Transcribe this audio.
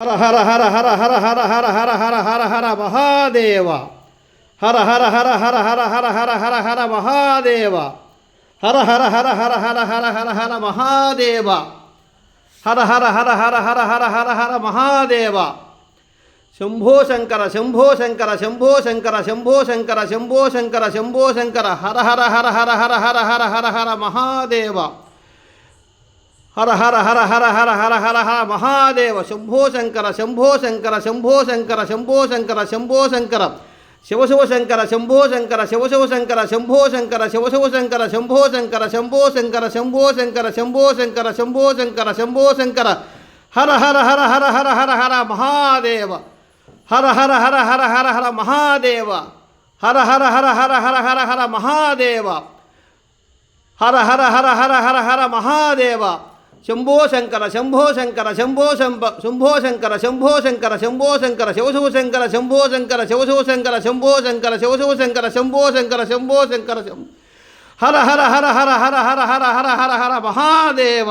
హర హర హర హర హర హర హర హర హర హర హర మహాదేవ హర హర హర హర హర హర హర హర హర మహాదేవ హర హర హర హర హర హర హర హర మహాదేవ హర హర హర హర హర హర హర హర మహాదేవ శంభో శంకర శంభో శంకర శంభో శంకర శంభో శంకర శంభో శంకర శంభో శంకర హర హర హర హర హర హర హర హర హర మహాదేవ హర హర హర హర హర హర హర హర మహాదేవ శంభో శంకర శంభో శంకర శంభో శంకర శంభో శంకర శంభో శంకర శివ శివ శంకర శంభో శంకర శివ శివ శంకర శంభో శంకర శివ శివ శంకర శంభో శంకర శంభో శంకర శంభో శంకర శంభో శంకర శంభో శంకర శంభో శంకర హర హర హర హర హర హర హర మహాదేవ హర హర హర హర హర హర మహాదేవ హర హర హర హర హర హర హర మహాదేవ హర హర హర హర హర హర మహాదేవ శంభో శంకర శంభో శంకర శంభో శంభ శంభో శంకర శంభో శంకర శంభో శంకర శివశివ శంకర శంభో శంకర శివశివ శంకర శంభో శంకర శివశివ శంకర శంభో శంకర శంభో శంకర శం హర హర హర హర హర హర హర హర హర హర మహాదేవ